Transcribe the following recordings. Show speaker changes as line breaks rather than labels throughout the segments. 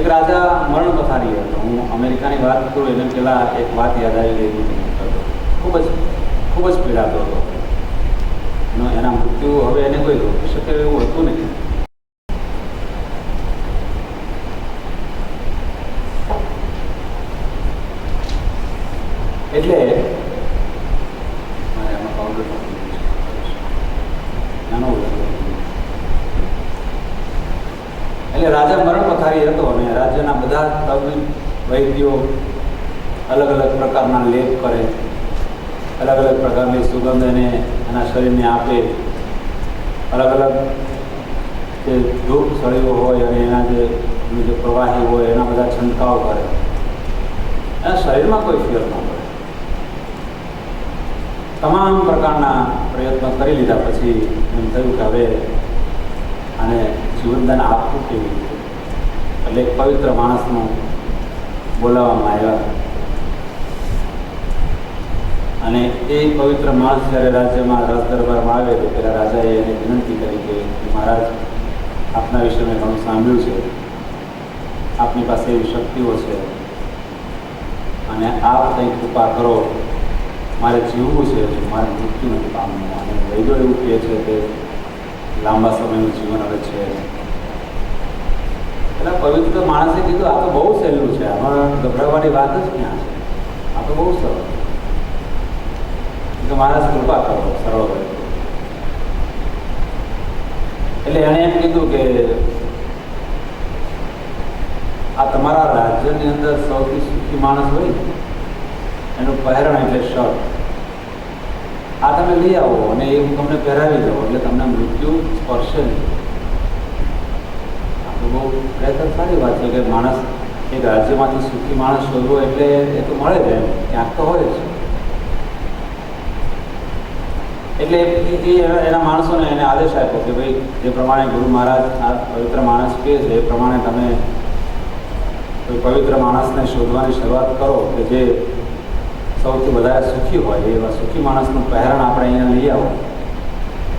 એક રાજા મરણ પથારી હતો. હું અમેરિકાની વાત કરું એને પહેલાં એક વાત યાદ આવી ગઈ હતી ખૂબ જ ખૂબ જ પીડાતો હતો એનો, એના મૃત્યુ હવે એને કોઈ રોકી શકે એવું હતું નહીં. એટલે એટલે રાજા મરણ પથારી હતો અને રાજ્યના બધા તબીબ વૈદ્યો અલગ અલગ પ્રકારના લેપ કરે. અલગ અલગ પ્રકારની સુગંધ એને એના શરીરને આપે. અલગ અલગ જે ધૂપ સળીઓ હોય અને એના જે જે પ્રવાહી હોય એના બધા છંટકાવ કરે. એના શરીરમાં કોઈ ફેર ન પડે. તમામ પ્રકારના પ્રયત્નો કરી લીધા પછી એમ થયું કે હવે આને જીવનદાન આપવું કેવી એટલે એક પવિત્ર માણસનું બોલાવવામાં આવ્યા. અને એ પવિત્ર માણસ જ્યારે રાજ્યમાં રાજ દરબારમાં આવે તો પેલા રાજાએ એને વિનંતી કરી કે મહારાજ, આપના વિશે મેં ઘણું સાંભળ્યું છે. આપની પાસે એવી શક્તિઓ છે. અને આપ કંઈ કૃપા કરો. મારે જીવવું છે મારે મૃત્યુ નથી પામવું અને વૈદો એવું કહે છે કે લાંબા સમયનું જીવન હવે છે. એટલે પવિત્ર માણસે કીધું, આ તો બહુ સહેલું છે, આમાં ગભરાવાની વાત જ ક્યાં છે? આ તો બહુ સરળ તો મહારાજ, કૃપા કરો, સરળ હોય એટલે એણે એમ કીધું કે આ તમારા રાજ્યની અંદર સૌથી સુખી માણસ હોય એનું પહેરણ એટલે શર્ટ આ તમે લઈ આવો અને એ હું તમને પહેરાવી દઉં, એટલે તમને મૃત્યુ સ્પર્શે નહીં. બહુ ખરેખર સારી વાત છે કે માણસ એક રાજ્યમાંથી સુખી માણસ શોધવો એટલે એ તો મળે જ એમ. ક્યાંક તો હોય જ. એટલે એ એના માણસોને એને આદેશ આપ્યો કે ભાઈ, જે પ્રમાણે ગુરુ મહારાજ આ પવિત્ર માણસ કહે છે, એ પ્રમાણે તમે કોઈ પવિત્ર માણસને શોધવાની શરૂઆત કરો કે જે સૌથી વધારે સુખી હોય એવા સુખી માણસનું પહેરણ આપણે અહીંયા લઈ આવો.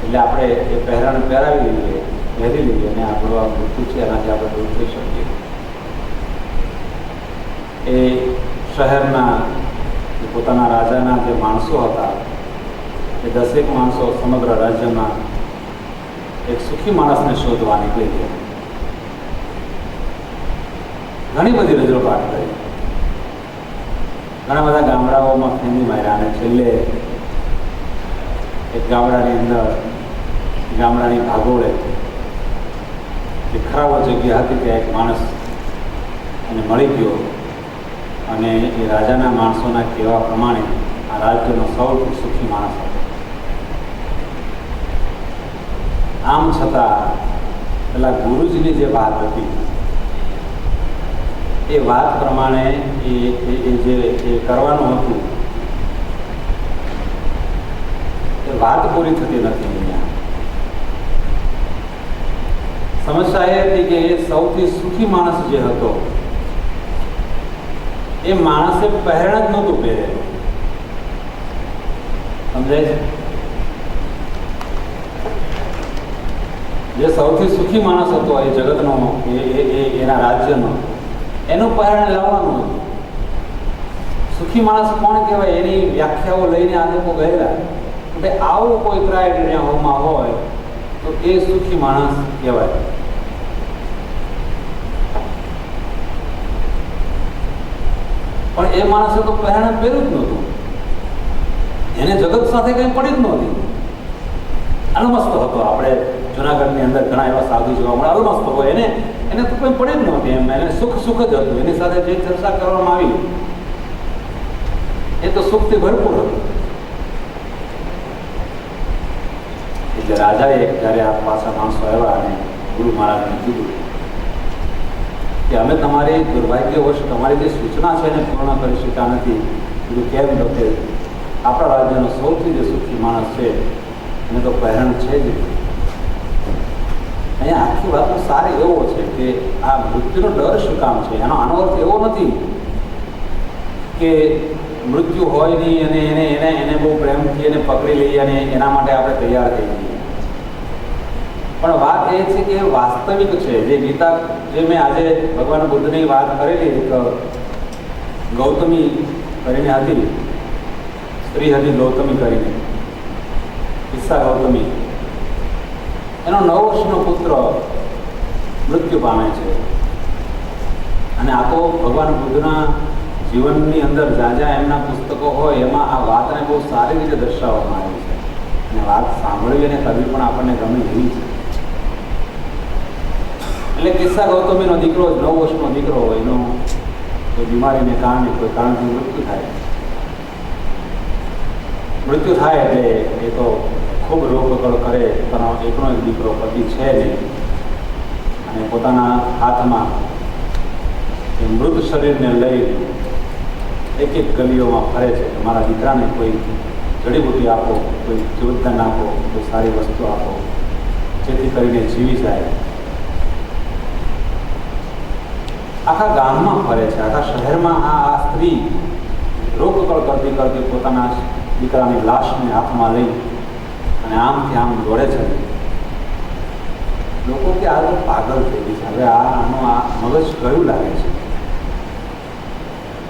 એટલે આપણે એ પહેરણ પહેરાવી લઈએ પહેરી લઈએ અને આપણું આ મૃત્યુ છે એનાથી આપણે દૂર થઈ શકીએ. એ શહેરના પોતાના રાજાના જે માણસો હતા, એ દસેક માણસો સમગ્ર રાજ્યમાં એક સુખી માણસને શોધવા નીકળી ગયા. ઘણી બધી રજૂઆત કરી. ઘણા બધા ગામડાઓમાં ફેંદી માર્યા અને છેલ્લે એક ગામડાની અંદર, ગામડાની ભાગોળે જે ખરાબ જગ્યા હતી ત્યાં એક માણસ એને મળી ગયો અને એ રાજાના માણસોના કહેવા પ્રમાણે આ રાજ્યનો સૌથી સુખી માણસ હતો. આમ છતાં પેલા ગુરુજીની જે વાત હતી, એ વાત પ્રમાણે એ જે એ કરવાનું હતું, એ વાત પૂરી થતી નથી અહીંયા સમસ્યા એ હતી કે એ સૌથી સુખી માણસ જે હતો, એ માણસે પહેરણ જ નહોતું પહેરેલું. સમજાય છે? જે સૌથી સુખી માણસ હતો એ જગતનો, એ એના રાજ્યનો, એનું પહેરણ લાવવાનું હતું. સુખી માણસ કોણ કહેવાય? એની વ્યાખ્યાઓ લઈને આ લોકો ગયેલા. ભાઈ, આવું કોઈ ક્રાઇટેરિયા હોમાં હોય, તો એ સુખી માણસ કહેવાય. પણ એ માણસે તો પહેરણ પહેર્યું જ નહોતું. એને જગત સાથે કંઈ પડી જ નહોતી. અલમસ્ત હતો આપણે જુનાગઢની અંદર ઘણા એવા સાધુ જોવા મળે અનમસ્ત હોય એને. એને તો કંઈ પડી જ નહોતી એમ, એને સુખ સુખ જ હતું. એની સાથે જે ચર્ચા કરવામાં આવી, એ તો સુખથી ભરપૂર હતું. એટલે રાજાએ જ્યારે આ પાછા માણસો આવ્યા અને ગુરુ મહારાજને કીધું કે અમે તમારી દુર્ભાગ્યવશ તમારી જે સૂચના છે એને પૂર્ણ કરી શક્યા નથી. બીજું કેમ તો આપણા રાજ્યનો સૌથી જે સુખી માણસ છે, એને તો પહેરણ છે જ અહીંયા આખી વાતનો સાર એવો છે કે આ મૃત્યુનો ડર શું કામ છે? એનો આનો અર્થ એવો નથી કે મૃત્યુ હોય નહીં અને એને એને એને બહુ પ્રેમથી એને પકડી લઈએ અને એના માટે આપણે તૈયાર થઈ જઈએ. પણ વાત એ છે કે વાસ્તવિક છે. જે ગીતા જે મેં આજે ભગવાન બુદ્ધની વાત કરેલી એક ગૌતમી કરીને હતી. સ્ત્રી હતી ગૌતમી કરીને. ઈચ્છા ગૌતમી. એનો નવ વર્ષનો પુત્ર મૃત્યુ પામે છે. અને આ તો ભગવાન બુદ્ધના જીવનની અંદર જ્યાં જ્યાં એમના પુસ્તકો હોય, એમાં આ વાતને બહુ સારી રીતે દર્શાવવામાં આવી છે. અને વાત સાંભળવી અને કરવી પણ આપણને ગમે એવી છે. એટલે કિસ્સા ગૌતમીનો દીકરો જ, નવ વર્ષનો દીકરો હોય, એનો કોઈ બીમારીને કારણે, કોઈ કારણથી મૃત્યુ થાય. મૃત્યુ થાય એટલે એ તો ખૂબ રોગકળ કરે પોતાનો એકનો એક દીકરો પતિ છે નહીં. અને પોતાના હાથમાં એ મૃત શરીરને લઈ એક એક ગલીઓમાં ફરે છે. મારા દીકરાને કોઈ જડીબુટી આપો, કોઈ જીવતદાન આપો, કોઈ સારી વસ્તુ આપો, જેથી કરીને જીવી જાય. આખા ગામમાં ફરે છે. આખા શહેરમાં આ આ સ્ત્રી રોકકળ કરતી કરતી પોતાના દીકરાની લાશને હાથમાં લઈ અને આમથી આમ દોડે છે. લોકો કે આ પાગલ થઈ ગઈ છે. હવે આ આનો આ મગજ કયું લાગે છે?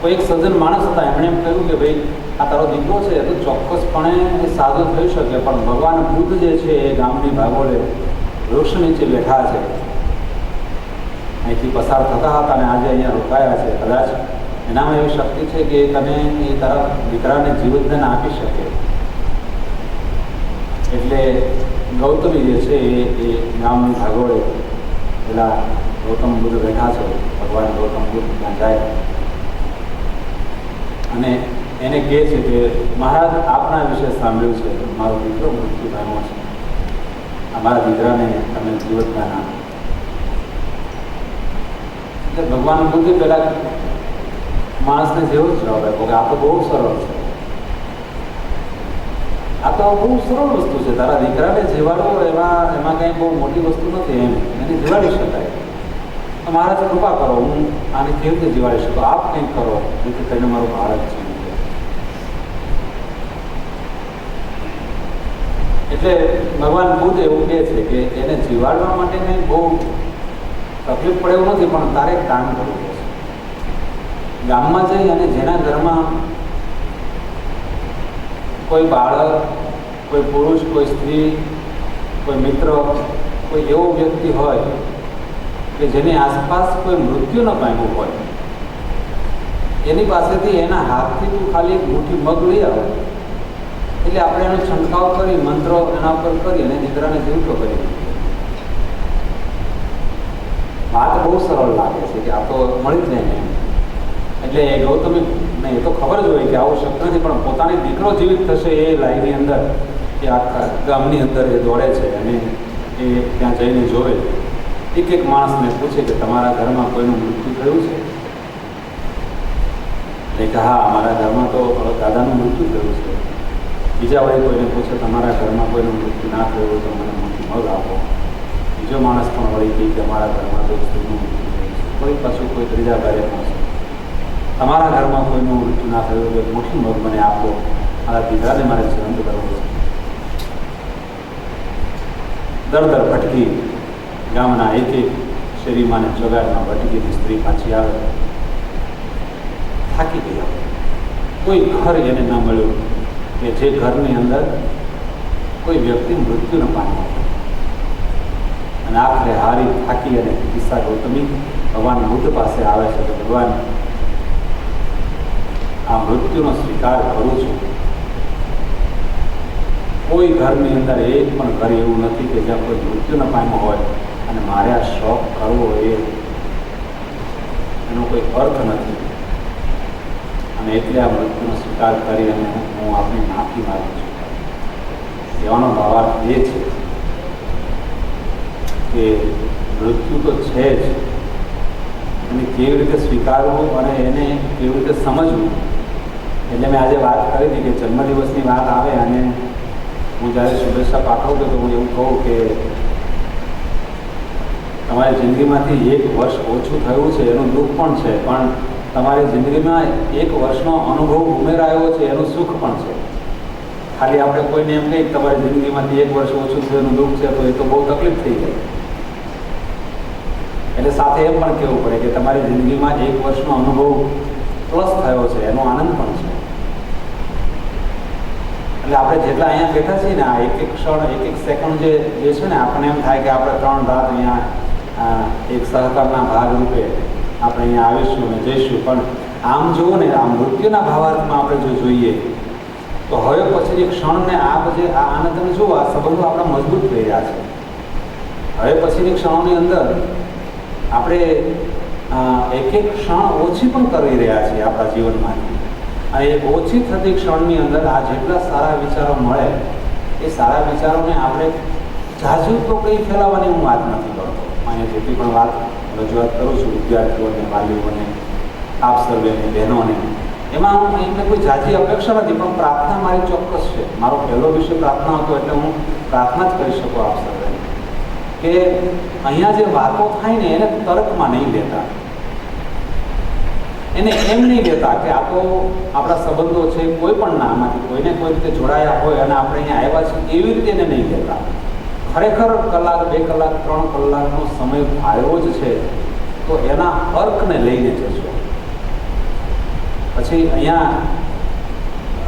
કોઈ એક સજ્જન માણસ હતા, એમણે એમ કહ્યું કે ભાઈ, આ તારો દીકરો છે, એ તો ચોક્કસપણે સાજો થઈ શકે, પણ ભગવાન બુદ્ધ જે છે એ ગામની ભાગોળે વૃક્ષ નીચે બેઠા છે. અહીંથી પસાર થતા હતા અને આજે અહીંયા રોકાયા છે. કદાચ એનામાં એવી શક્તિ છે કે તમે એ તરફ દીકરાને જીવતદાન આપી શકે. એટલે ગૌતમી જે છે એ ગામની ભાગોળે પેલા ગૌતમ બુદ્ધ બેઠા છે. ભગવાન ગૌતમ બુદ્ધ ત્યાં જાય. અને એને કહે છે કે, મહારાજ, આપના વિશે સાંભળ્યું છે. મારો દીકરો મૃત્યુ પામ્યો છે અમારા દીકરાને તમે જીવતદાન આપો. એટલે ભગવાન બુદ્ધિ પેલા માણસને જેવો જ જવાબ આપ્યો કે આ તો બહુ સરળ છે. આ તો બહુ સરળ વસ્તુ છે. તારા દીકરાને જીવાડો એમાં એમાં કંઈ બહુ મોટી વસ્તુ નથી એમ. એને જીવાડી શકાય. તો મહારાજ કૃપા કરો, હું આને કેવી રીતે જીવાડી શકું? આપ કંઈક કરો, જેથી કરીને મારું બાળક છે એટલે ભગવાન બુદ્ધ એવું કહે છે કે એને જીવાડવા માટે કંઈ બહુ તકલીફ પડે એવું નથી, પણ તારે કામ કરવું પડશે. ગામમાં જઈ અને જેના ઘરમાં કોઈ બાળક, કોઈ પુરુષ, કોઈ સ્ત્રી, કોઈ મિત્ર, કોઈ એવો વ્યક્તિ હોય કે જેની આસપાસ કોઈ મૃત્યુ ન પામ્યું હોય, એની પાસેથી એના હાથથી તું ખાલી એક મોટી મગ લઈ આવો. એટલે આપણે એનો છંટકાવ કરી, મંત્રો એના પર કરી અને દીકરાને જીવતો કરી વાત બહુ સરળ લાગે છે કે આ તો મળી જ નહીં એટલે એ ગૌતમી ને એ તો ખબર જ હોય કે આવું શક્ય નથી, પણ પોતાની દીકરો જીવિત થશે એ લાઈનની અંદર, એ આખા ગામની અંદર એ દોડે છે અને એ ત્યાં જઈને જોવે. એક એક માણસને પૂછે કે તમારા ઘરમાં કોઈનું મૃત્યુ થયું છે? એટલે કે હા, અમારા ઘરમાં તો દાદાનું મૃત્યુ થયું છે. બીજા વળી કોઈને પૂછે, તમારા ઘરમાં કોઈનું મૃત્યુ ના થયું તો મને મોટી મગ. આપો બીજો માણસ પણ વળી ગઈ કે અમારા ઘરમાં થયું છે પાછું કોઈ ત્રીજા પહોંચે તમારા ઘરમાં કોઈનું મૃત્યુ ના થયું તો મોટી મગ મને આપો. મારા દીકરાને મારે જીવંત કરવો છે. દર દર ભટકી ગામના એક એક શેરીમાં ચોગાડમાં ભટકીની સ્ત્રી પાછી આવે. થાકી ગયા. કોઈ ઘર એને ન મળ્યું કે જે ઘરની અંદર કોઈ વ્યક્તિ મૃત્યુ ન પામ્યો. અને આખરે હારી થાકી અને કિસ્સા ગૌતમી ભગવાન બુદ્ધ પાસે આવે છે તો ભગવાન આ મૃત્યુનો સ્વીકાર કરું છું. કોઈ ઘરની અંદર એક પણ ઘર એવું નથી કે જ્યાં કોઈ મૃત્યુના પામ્યો હોય અને મારે આ શોખ કરવો એ એનો કોઈ અર્થ નથી. અને એટલે આ મૃત્યુનો સ્વીકાર કરી અને હું આપની માફી માગું છું. કહેવાનો ભાવાર્થ એ છે કે મૃત્યુ તો છે જ. અને કેવી રીતે સ્વીકારવું અને એને કેવી રીતે સમજવું? એટલે મેં આજે વાત કરી હતી કે જન્મદિવસની વાત આવે અને હું જ્યારે શુભેચ્છા પાઠવું તો હું એવું કહું કે તમારી જિંદગીમાંથી એક વર્ષ ઓછું થયું છે, એનું દુઃખ પણ છે, પણ તમારી જિંદગીમાં એક વર્ષનો અનુભવ ઉમેરાયો છે, એનું સુખ પણ છે. ખાલી આપણે કોઈને એમ કહીએ તમારી જિંદગીમાંથી એક વર્ષ ઓછું થયું દુઃખ છે, તો એ તો બહુ તકલીફ થઈ જાય. એટલે સાથે એમ પણ કહેવું પડે કે તમારી જિંદગીમાં એક વર્ષનો અનુભવ પ્લસ થયો છે, એનો આનંદ પણ છે. એટલે આપણે જેટલા અહીંયા બેઠા છીએ ને, આ એક એક ક્ષણ, એક એક સેકન્ડ જે જે છે ને, આપણને એમ થાય કે આપણે ત્રણ રાત અહીંયા એક સહકારના ભાગરૂપે આપણે અહીંયા આવીશું અને જઈશું. પણ આમ જુઓ ને, આ મૃત્યુના ભાવાર્થમાં આપણે જો જોઈએ, તો હવે પછીની ક્ષણને આ જે, આ આનંદ જુઓ, આ સંબંધો આપણા મજબૂત થઈ રહ્યા છે. હવે પછીની ક્ષણોની અંદર આપણે એક એક ક્ષણ ઓછી પણ કરી રહ્યા છીએ આપણા જીવનમાંથી. અને એ ઓછી થતી ક્ષણની અંદર આ જેટલા સારા વિચારો મળે, એ સારા વિચારોને આપણે જાજુ તો કંઈ ફેલાવવાની હું વાત નથી કરતો. અહીંયા જેટલી પણ વાત રજૂઆત કરું છું, વિદ્યાર્થીઓને, વાલીઓને, આપ સર્વેને, બહેનોને, એમાં હું એમને કોઈ જાજી અપેક્ષા નથી, પણ પ્રાર્થના મારી ચોક્કસ છે. મારો પહેલો વિષય પ્રાર્થના હતો એટલે હું પ્રાર્થના જ કરી શકું આપ સર્વેને. કે અહીંયા જે વાતો થાય ને એને તર્કમાં નહીં લેતા. એને એમ નહીં લેતા કે આ તો આપણા સંબંધો છે, કોઈ પણ નામાંથી કોઈને કોઈ રીતે જોડાયા હોય અને આપણે અહીંયા આવ્યા છીએ, એવી રીતે એને નહીં લેતા. ખરેખર કલાક, બે કલાક, ત્રણ કલાકનો સમય ફાયો જ છે, તો એના અર્કને લઈને જશો. પછી અહીંયા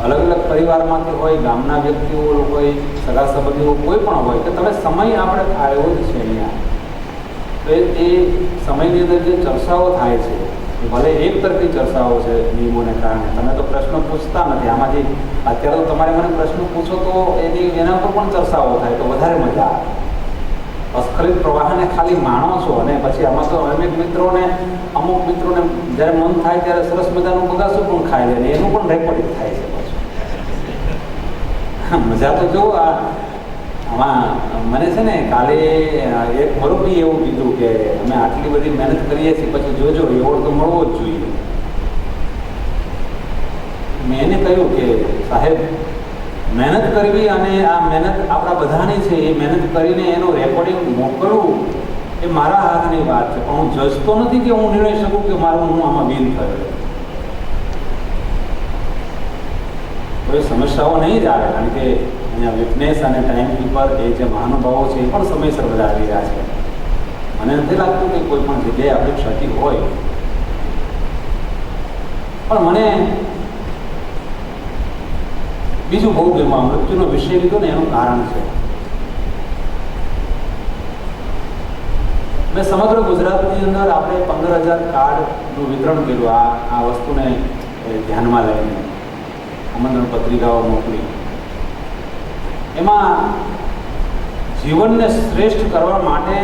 અલગ અલગ પરિવારમાંથી હોય, ગામના વ્યક્તિઓ હોય સગા સંબંધીઓ કોઈ પણ હોય, કે તમે સમય આપણે આવ્યો જ છે અહીંયા. તો એ સમયની અંદર જે ચર્ચાઓ થાય છે ભલે એક તરફી ચર્ચાઓ છે નિયમોને કારણે, તમે તો પ્રશ્નો પૂછતા નથી. આમાંથી અત્યારે તો તમારે મને પ્રશ્ન પૂછો તો એની, એના ઉપર પણ ચર્ચાઓ થાય, તો વધારે મજા આવે. અસ્ખલિત પ્રવાહને ખાલી માણો છો અને પછી આમાં તો અનેક મિત્રોને, અમુક મિત્રોને જ્યારે મન થાય ત્યારે સરસ મજાનું બગાસું પણ ખાઈ લે એનું પણ રેકોર્ડિંગ થાય છે. મજા તો જો આ, આમાં મને છે ને કાલે એક મરુભી એવું કીધું કે અમે આટલી બધી મહેનત કરીએ છીએ, પછી જોજો એવોર્ડ તો મળવો જ જોઈએ. મેં એને કહ્યું કે, સાહેબ, મહેનત કરવી અને આ મહેનત આપણા બધાની છે, એ મહેનત કરીને એનું રેકોર્ડિંગ મોકલવું એ મારા હાથની વાત છે, પણ હું જજ નથી કે હું નિર્ણય શકું કે મારું, હું આમાં બિલ થયો. કોઈ સમસ્યાઓ નહીં જ આવે, કારણ કે અહીંયા વિટનેસ અને ટાઈમ એ જે મહાનુભાવો છે એ પણ સમયસર બધા આવી રહ્યા છે. મને નથી લાગતું કે કોઈ પણ જગ્યાએ આપણી ક્ષતિ હોય. પણ મને બીજું બહુ ગમ્યું મૃત્યુનો વિષય લીધો ને એનું કારણ છે. મેં સમગ્ર ગુજરાતની અંદર આપણે પંદર હજાર કાર્ડનું વિતરણ કર્યું, આ આ વસ્તુને ધ્યાનમાં લઈને. આમંત્રણ પત્રિકાઓ મોકલી. એમાં જીવનને શ્રેષ્ઠ કરવા માટે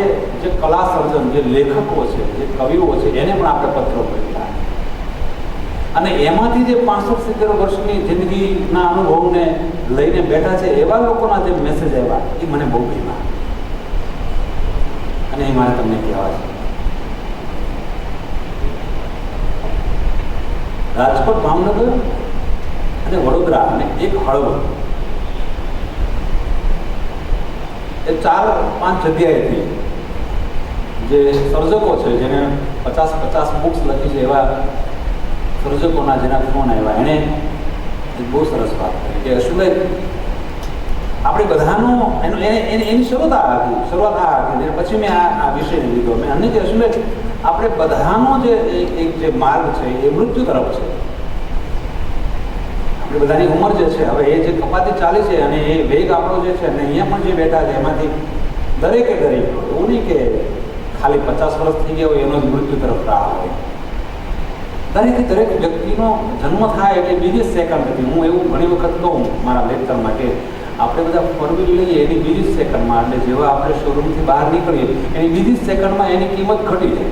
જે કલા સર્જન, જે લેખકો છે, જે કવિઓ છે, એને પણ આપણે પત્રો મોકલ્યા. અને એમાંથી જે પાંસઠ સિત્તેર વર્ષની જિંદગીના અનુભવને લઈને બેઠા છે, એવા લોકોના જે મેસેજ આવ્યા, એ મને બહુ ગમ્યા. અને એ મારે તમને કહેવા છે. રાજકોટ, ભાવનગર અને વડોદરા અને એક હળવદ એ ચાર પાંચ જગ્યાએથી જે સર્જકો છે, જેને પચાસ પચાસ બુક્સ લખી છે એવા સર્જકોના જેના ફોન આવ્યા, એણે એક બહુ સરસ વાત કરી કે અશુભાઈ આપણે બધાનો એનો એને એને શરૂઆત આ હતી, શરૂઆત આ હતી પછી મેં આ આ વિષયને લીધો. મેં અને કે અશુભાઈ આપણે બધાનો જે એક જે માર્ગ છે, એ મૃત્યુ તરફ છે. આપણી બધાની ઉંમર જે છે, હવે એ જે કપાતી ચાલી છે અને એ વેગ આપણો જે છે અને અહીંયા પણ જે બેઠા છે, એમાંથી દરેકે દરેક એવું નહીં કે ખાલી પચાસ વર્ષ થઈ ગયા હોય, એનો જ મૃત્યુ તરફ રાહ હોય દરેકે દરેક વ્યક્તિનો જન્મ થાય એટલે બીજી સેકન્ડ નથી હું એવું ઘણી વખત કહું મારા લેક્ચરમાં કે આપણે બધા ફોર લઈએ એની બીજી સેકન્ડમાં એટલે જેવા આપણે શોરૂમથી બહાર નીકળીએ, એની બીજી સેકન્ડમાં એની કિંમત ઘટી જાય.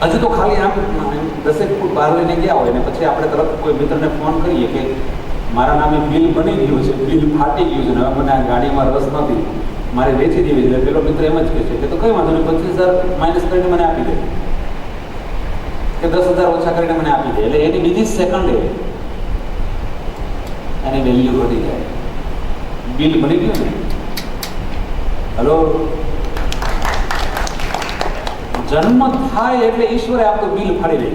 હજુ તો ખાલી આમ દસેક ફૂટ બહાર લઈને ગયા હોય ને પછી આપણે તરત કોઈ મિત્રને ફોન કરીએ કે મારા નામે બિલ બની ગયું છે બિલ ફાટી ગયું છે ને મને આ ગાડીમાં રસ નથી, મારે વેચી દેવી છે. પેલો મિત્ર એમ જ કહે છે કે તો કઈ વાંધો નહીં, પચીસ હજાર માઇનસ કરીને મને આપી દે. કે દસ હજાર ઓછા કરીને મને આપી દે. એટલે એની બીજી સેકન્ડે એની વેલ્યુ વધી જાય. બિલ બની ગયું ને? હલો જન્મ થાય એટલે ઈશ્વરે આપણું બિલ ફાડી દે.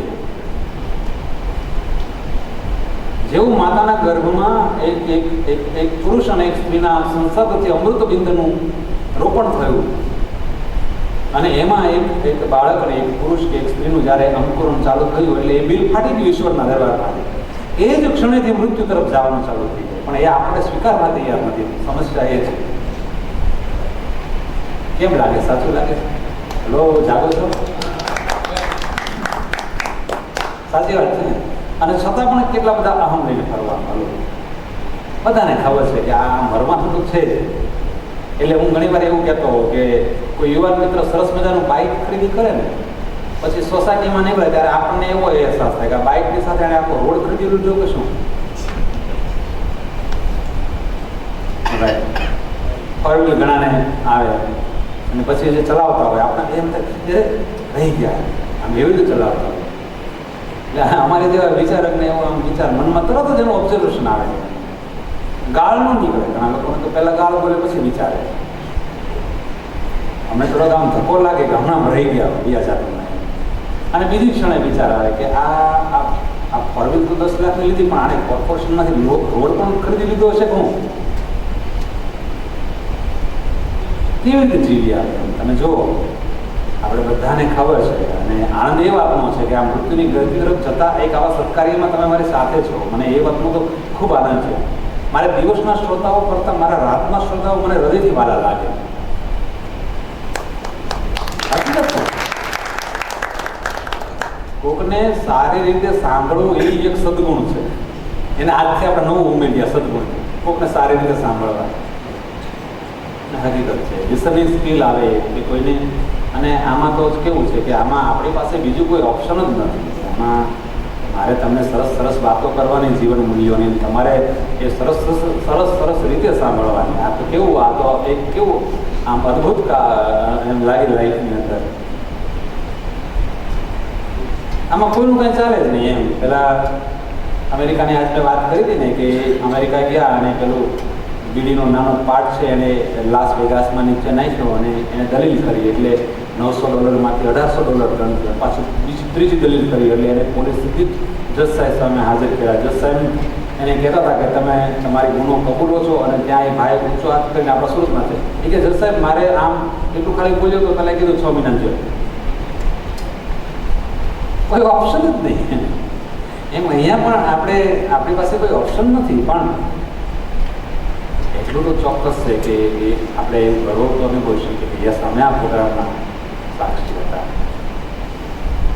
જેવું માતાના ગર્ભમાં એક એક એક એક પુરુષ અને એક સ્ત્રીના સંસર્ગથી અમૃત બિંદનું રોપણ થયું. અને એમાં એક એક બાળક અને એક પુરુષ કે એક સ્ત્રીનું જ્યારે અંકુરણ ચાલુ થયું એટલે એ બિલ ફાટી ગયું ઈશ્વરના દરબારમાં. એ જ ક્ષણેથી મૃત્યુ તરફ જવાનું ચાલુ થઈ જાય પણ એ આપણે સ્વીકારવા તૈયાર નથી. સમસ્યા એ છે. કેમ લાગે? સાચું લાગે લો જાગો છો? સાચી વાત છે અને છતાં પણ કેટલા બધા અહમ લઈને ફરવા હલો બધાને ખબર છે કે આ મરવાનું તો છે જ. એટલે હું ઘણી વાર એવું કહેતો હોઉં કે કોઈ યુવાન મિત્ર સરસ મજાનું બાઇક ખરીદી કરે ને, પછી સોસાયટીમાં નીકળે ત્યારે આપણને એવો અહેસાસ થાય કે બાઇકની સાથે એને આખો રોડ ખરીદેલું લીધો કે શું? ફોર ઘણાને આવે. અને પછી જે ચલાવતા હોય, આપણે એમ રહી ગયા. આમ એવી રીતે ચલાવતા હોય. એટલે અમારે જેવા વિચારકને એવો આમ વિચાર મનમાં તરત જ એનું ઓબ્ઝર્વેશન આવે. ગાળ ન નીકળે. ઘણા લોકોને તો પહેલાં ગાળ બોલે પછી વિચારે. અમને તરત આમ ધક્કો લાગે કે હમણાં રહી ગયા બીજા જાતના. અને બીજી ક્ષણે વિચાર આવે કે આ આ આ તો દસ લાખની લીધી, પણ આને કોર્પોરેશનમાંથી રોડ પણ ખરીદી લીધો હશે કે હું? કેવી રીતે જીવી આપણે? તમે જુઓ, આપણે બધાને ખબર છે અને આનંદ એ વાતનો છે કે આ મૃત્યુની ગતિ તરફ જતા એક આવા સત્કાર્યમાં તમે મારી સાથે છો. મને એ વાતનો તો ખૂબ આનંદ છે. મારે દિવસના શ્રોતાઓ કરતાં મારા રાતના શ્રોતાઓ મને હૃદયથી વાલા લાગે. કોકને સારી રીતે સાંભળવું એ એક સદગુણ છે. એને આજથી આપણે નવું ઉમેર્યા સદગુણ. કોકને સારી રીતે સાંભળવા. હકીકત છે. લિસનિંગ સ્કિલ આવે કે કોઈને અને આમાં તો કેવું છે કે આમાં આપણી પાસે બીજું કોઈ ઓપ્શન જ નથી. આમાં મારે તમને સરસ સરસ વાતો કરવાની જીવન મૂલ્યોની તમારે એ સરસ સરસ સરસ રીતે સાંભળવાની. આ તો કેવું, આ તો એક કેવું આમ અદ્ભુત એમ લાગી લાઈફની અંદર. આમાં કોઈનું કંઈ ચાલે જ નહીં એમ. પેલા અમેરિકાની આજે વાત કરી હતી ને કે અમેરિકા ગયા અને પેલું બીડીનો નાનો પાર્ટ છે એને લાસ વેગાસમાં નીચે નાખ્યો અને એને દલીલ કરી એટલે નવસો ડોલરમાંથી અઢારસો ડોલર ગણ. પાછું બીજી ત્રીજી દલીલ કરી એટલે એને પોલીસ સીધી જજ સાહેબ સામે હાજર કર્યા. જજ સાહેબ એને કહેતા હતા કે તમે તમારી ગુનો કબૂલો છો અને ત્યાં એ ભાઈ ઊંચો હાથ કરીને આપણા સુરતમાં છે. એ કે જજ સાહેબ, મારે આમ એટલું ખાલી બોલ્યો તો પહેલાં કીધું છ મહિના જેવું કોઈ ઓપ્શન જ નહીં. એમ અહીંયા પણ આપણે, આપણી પાસે કોઈ ઓપ્શન નથી. પણ એટલું તો ચોક્કસ છે કે આપણે એવું ગર્વ તો શકીએ કે યસ, અમે આ પ્રોગ્રામના સાક્ષી